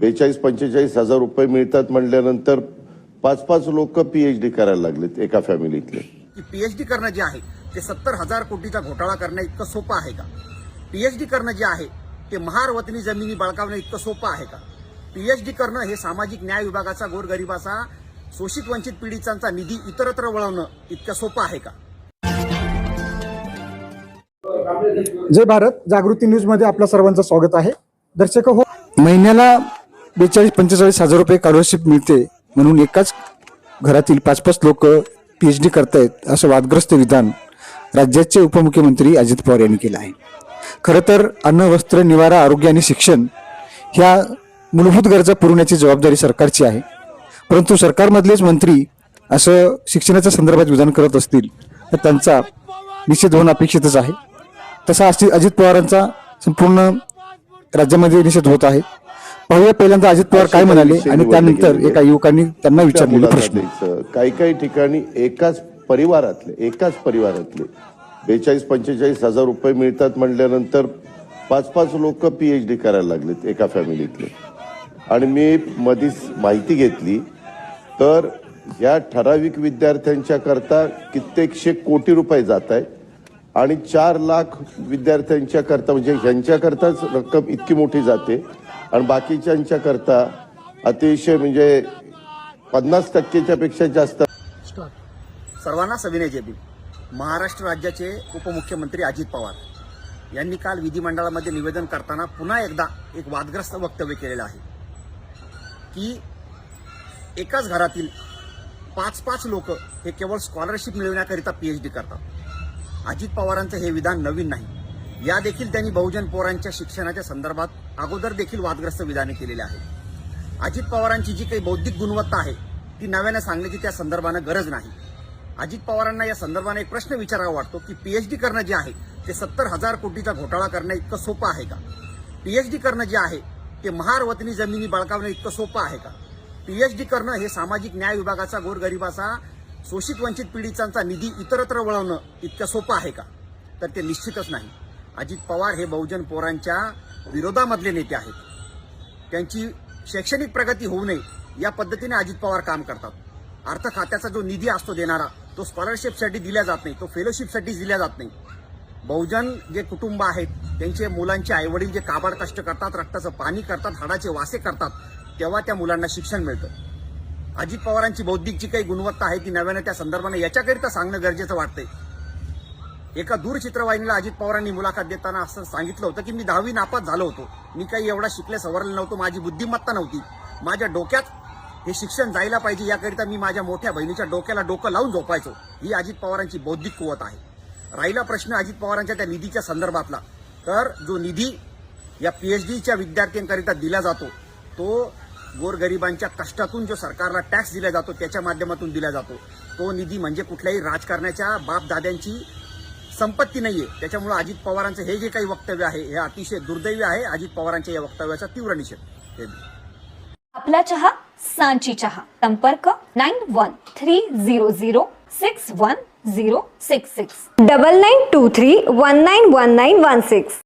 बेचाळीस पंचेचाळीस हजार रुपये मिळतात म्हणल्यानंतर पाच पाच लोक पीएचडी करायला लागलेत एका फॅमिलीतले की पीएचडी करणं जे आहे ते सत्तर हजार कोटीचा घोटाळा करणं इतकं सोपं आहे का? पीएचडी करणं जे आहे ते महार वतनी जमिनी बळकावणं इतकं सोपं आहे का? पीएचडी करणं हे सामाजिक न्याय विभागाचा गोरगरिबाचा शोषित वंचित पीडितांचा निधी इतरत्र वळवणं इतकं सोपं आहे का? जय भारत. जागृती न्यूजमध्ये आपल्या सर्वांचं स्वागत आहे. दर्शक हो महिन्याला बेचाळीस पंचेचाळीस हजार रुपये स्कॉलरशिप मिळते म्हणून एकाच घरातील पाच पाच लोक पी एच डी करतायत असं वादग्रस्त विधान राज्याचे उपमुख्यमंत्री अजित पवार यांनी केलं आहे. खरं तर अन्न वस्त्र निवारा आरोग्य आणि शिक्षण ह्या मूलभूत गरजा पुरवण्याची जबाबदारी सरकारची आहे. परंतु सरकारमधलेच मंत्री असं शिक्षणाच्या संदर्भात विधान करत असतील तर त्यांचा निषेध होणं अपेक्षितच आहे. तसा अशी अजित पवारांचा संपूर्ण राज्यामध्ये निषेध होत आहे. पाहूया पहिल्यांदा अजित पवार काय म्हणाले आणि त्यानंतर एका युवकांनी त्यांना त्या विचारलेले प्रश्न. काही काही ठिकाणी एकाच परिवारातले एकाच परिवारातले बेचाळीस पंचेचाळीस हजार रुपये मिळतात म्हणल्यानंतर पाच पाच लोक पीएचडी करायला लागलेत एका फॅमिलीतले आणि मी मधीच माहिती घेतली तर या ठराविक विद्यार्थ्यांच्या करता कित्येकशे कोटी रुपये जात आहे आणि चार लाख विद्यार्थ्यांच्या करता म्हणजे ह्यांच्या करताच रक्कम इतकी मोठी जाते. आणि बाकीच्यांच्या करता अतिशय म्हणजे पन्नास टक्केच्या पेक्षा जास्त. सर्वांना सविनय जेबी महाराष्ट्र राज्याचे उपमुख्यमंत्री अजित पवार यांनी काल विधिमंडळामध्ये निवेदन करताना पुन्हा एकदा एक वादग्रस्त वक्तव्य केलेलं आहे की एकाच घरातील पाच पाच लोक हे केवळ स्कॉलरशिप मिळवण्याकरिता पीएचडी करतात. अजित पवारांचं हे विधान नवीन नाही. या देखील त्यांनी बहुजन पोरांच्या शिक्षणाच्या संदर्भात अगोदर देखील वादग्रस्त विधाने केलेली आहेत. अजित पवारांची जी काही बौद्धिक गुणवत्ता आहे ती नव्यानं सांगण्याची त्या संदर्भानं गरज नाही. अजित पवारांना या संदर्भाने एक प्रश्न विचारावा वाटतो की पीएचडी करणं जे आहे ते सत्तर हजार कोटीचा घोटाळा करणं इतकं सोपं आहे का? पीएचडी करणं जे आहे ते महार वतनी जमिनी बळकावणं इतकं सोपं आहे का? पीएचडी करणं हे सामाजिक न्याय विभागाचा गोरगरिबाचा शोषित वंचित पीडितांचा निधी इतरत्र वळवणं इतकं सोपं आहे का? तर ते निश्चितच नाही. अजित पवार हे बहुजन पोरांच्या विरोधामधले नेते आहेत. त्यांची शैक्षणिक प्रगती होऊ नये या पद्धतीने अजित पवार काम करतात. अर्थ खात्याचा जो निधी असतो देणारा तो स्कॉलरशिपसाठी दिला जात नाही तो फेलोशिपसाठी दिला जात नाही. बहुजन जे कुटुंब आहेत त्यांचे मुलांचे आईवडील जे काबाड कष्ट करतात रक्ताचं पाणी करतात हाडाचे वासे करतात तेव्हा त्या मुलांना शिक्षण मिळतं. अजित पवारांची बौद्धिक जी काही गुणवत्ता आहे ती नव्याने त्या संदर्भाने याच्याकरिता सांगणं गरजेचं वाटतंय. एका दूरचित्रवाहिनीला अजित पवारांनी मुलाखत देताना असं सांगितलं होतं की मी दहावी नापास झालो होतो. मी काही एवढा शिकले सवरले नव्हतो. माझी बुद्धिमत्ता नव्हती. माझ्या डोक्यात हे शिक्षण जायला पाहिजे याकरिता मी माझ्या मोठ्या बहिणीच्या डोक्याला डोकं लावून झोपायचो. ही अजित पवारांची बौद्धिक कुवत आहे. राहिला प्रश्न अजित पवारांच्या त्या निधीच्या संदर्भातला. तर जो निधी या पीएचडीच्या विद्यार्थ्यांकरिता दिला जातो तो गोरगरिबांच्या कष्टातून जो सरकारला टॅक्स दिला जातो त्याच्या माध्यमातून दिला जातो. तो निधी म्हणजे कुठल्याही राजकारण्याच्या बापदाद्यांची संपत्ती नाहीये त्याच्यामुळे अजित पवारांचं हे जे काही वक्तव्य आहे हे अतिशय दुर्दैवी आहे अजित पवारांच्या या वक्तव्याचा तीव्र निषेध आपला चहा सांची चहा संपर्क nine one three zero zero six one zero six six double nine two three one nine one nine one six